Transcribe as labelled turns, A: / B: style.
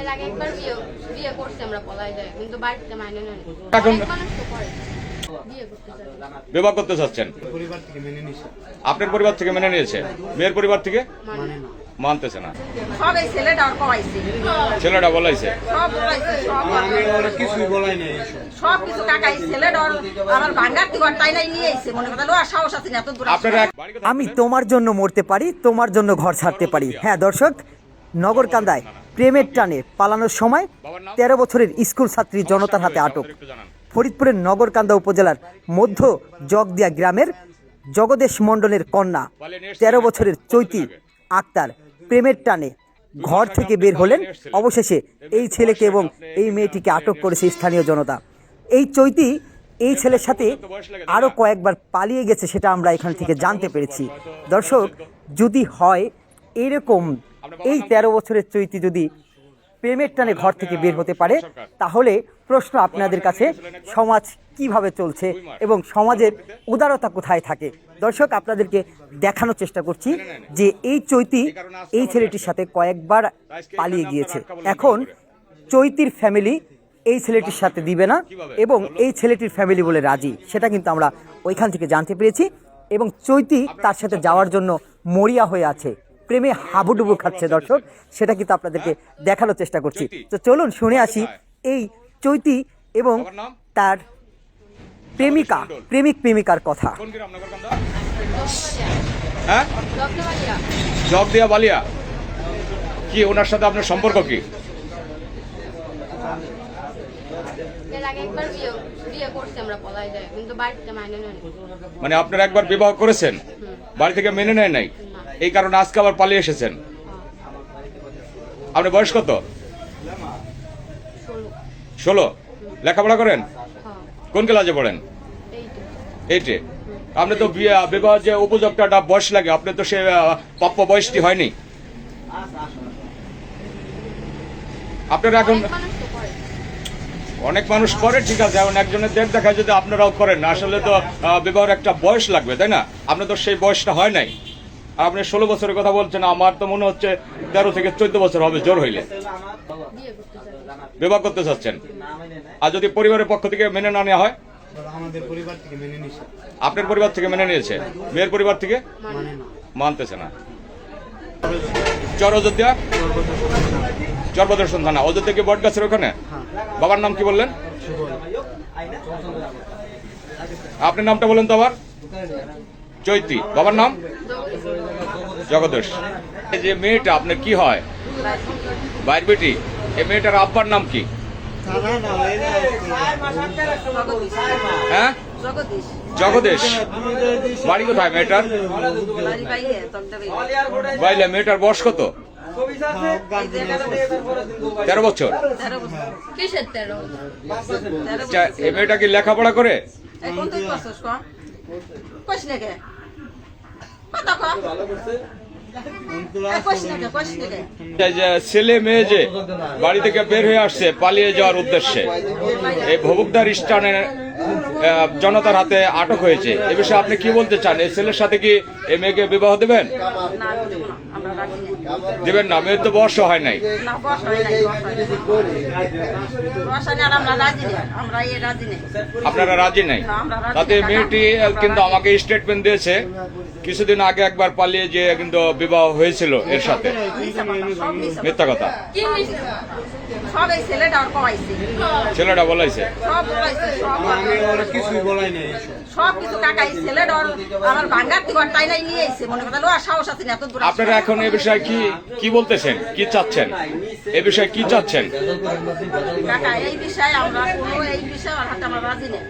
A: এর আগে একবার বিয়ে বিয়ে করছে আমরা পলাই যায়। কিন্তু বাড়িতে মাইনে নেন
B: এখন-
A: অনেক মানুষ তো করে। বিয়ে করতে চায়।
B: বিবাহ করতে চাচ্ছেন?
C: মেনে নিছে
B: আপনার পরিবার থেকে মেনে নিয়েছে? মেয়ের পরিবার থেকে?
A: মানে
B: মানতেছে না।
D: ছেলেটা
B: বলাইছে?
D: মনে
E: আমি তোমার জন্য মরতে পারি তোমার জন্য ঘর ছাড়তে পারি। হ্যাঁ দর্শক নগরকান্দায় প্রেমের টানে পালানোর সময় তেরো বছরের স্কুল ছাত্রী জনতার হাতে আটক। ফরিদপুরের নগরকান্দা উপজেলার মধ্য জগদিয়া গ্রামের জগদেশ মণ্ডলের কন্যা তেরো বছরের চৈতি আক্তার প্রেমের টানে ঘর থেকে বের হলেন। অবশেষে এই ছেলেকে এবং এই মেয়েটিকে আটক করেছে স্থানীয় জনতা। এই চৈতি এই ছেলের সাথে আরও কয়েকবার পালিয়ে গেছে সেটা আমরা এখান থেকে জানতে পেরেছি। দর্শক, যদি হয় এরকম এই তেরো বছরের চৈতি যদি প্রেমের টানে ঘর থেকে বের হতে পারে তাহলে প্রশ্ন আপনাদের কাছে সমাজ কীভাবে চলছে এবং সমাজের উদারতা কোথায় থাকে? দর্শক আপনাদেরকে দেখানোর চেষ্টা করছি যে এই চৈতি এই ছেলেটির সাথে কয়েকবার পালিয়ে গিয়েছে। এখন চৈতির ফ্যামিলি এই ছেলেটির সাথে দিবে না এবং এই ছেলেটির ফ্যামিলি বলে রাজি। সেটা কিন্তু আমরা ওইখান থেকে জানতে পেরেছি এবং চৈতি তার সাথে যাওয়ার জন্য মরিয়া হয়ে আছে। প্রেমে হাবুডুবু খাচ্ছে দর্শক সেটা। কিন্তু আপনাদেরকে দেখানোর চেষ্টা করছি। তো চলুন শুনে আসি এই চৈতি এবং তার প্রেমিকা প্রেমিক প্রেমিকার কথা।
B: হ্যাঁ
A: রত্নবাড়িয়া
B: জব দিয়া বালিয়া কি ওনার সাথে আপনার সম্পর্ক কি? মানে আপনারা একবার বিবাহ করেছেন? বাড়ি থেকে মেনে নেয় নাই? এই কারণে আজকে আবার পালিয়ে এসেছেন। আপনি বয়স কত?
A: ষোলো।
B: লেখাপড়া করেন? কোন ক্লাসে পড়েন?
A: এইটা।
B: আপনি তো বিয়ে- বিবাহ যে উপযুক্ত একটা বয়স লাগে আপনি তো সে প্রাপ্য বয়সটি হয়নি। আপনারা এখন
A: অনেক মানুষ করে।
B: ঠিক আছে এখন একজনের দেখ দেখা যদি আপনারাও করেন আসলে তো বিবাহের একটা বয়স লাগবে তাই না? আপনার তো সেই বয়সটা হয় নাই। আর আপনি ষোলো বছরের কথা বলছেন আমার তো মনে হচ্ছে তেরো থেকে চোদ্দ বছর হবে জোর হইলে। বিবাহ করতে চাচ্ছেন। আর যদি পরিবারের পক্ষ থেকে মেনে না নেওয়া হয়? আপনার পরিবার থেকে মেনে নিয়েছে? মেয়ের পরিবার থেকে?
C: মানে না
B: মানতেছে না। চর অযোধ্যা চরবদর্শন থানা। অযোধ্যা কি বট গাছের ওখানে? বাবার নাম কি বললেন? আপনার নামটা বলেন তো আবার। চৈতি, বাবার নাম? জগদীশ। যে মেয়েটা, আপনার কি হয়? বাইর বেটি, এই মেয়েটার আব্বার নাম কি? হ্যাঁ?
D: জগদীশ।
B: বাড়ি কোথায় মেয়েটার? বাইলে, মেয়েটার বয়স কত? তেরো বছর। এই মেয়েটা কি লেখাপড়া করে? ছেলে মেয়ে যে বাড়ি থেকে বের হয়ে আসছে পালিয়ে যাওয়ার উদ্দেশ্যে। এই ভবুকদার স্টানের জনতার হাতে আটক হয়েছে। এ বিষয়ে আপনি কি বলতে চান? এই ছেলের সাথে কি এই মেয়েকে বিবাহ দেবেন? দেবেন না? মেয়ের তো বর্ষ হয় নাই।
D: এ
B: আপনারা রাজি নাই? তাতে মেয়েটি কিন্তু আমাকে স্টেটমেন্ট দিয়েছে। কিছুদিন আগে একবার পালিয়ে যে কিন্তু বিবাহ হয়েছিল এর সাথে।
D: মিথ্যা কথা, ছেলেটা
B: বলাইছে।
D: সব
C: কিছুই বলাই নাই
D: কিছু কাকাই ছেলেটা আর আমার ভাঙ্গার তাই নাই নিয়ে আইছে মনে কথা লো সাহস আছে না এত দূর
B: আপনারা এখন এ বিষয়ে কি কি বলতেছেন? কি চাচ্ছেন? এ বিষয়ে কি চাচ্ছেন?
D: কাকা এই বিষয়ে আমরা কোনো এই বিষয়ে আর হাতে আমরা রাজি নেই।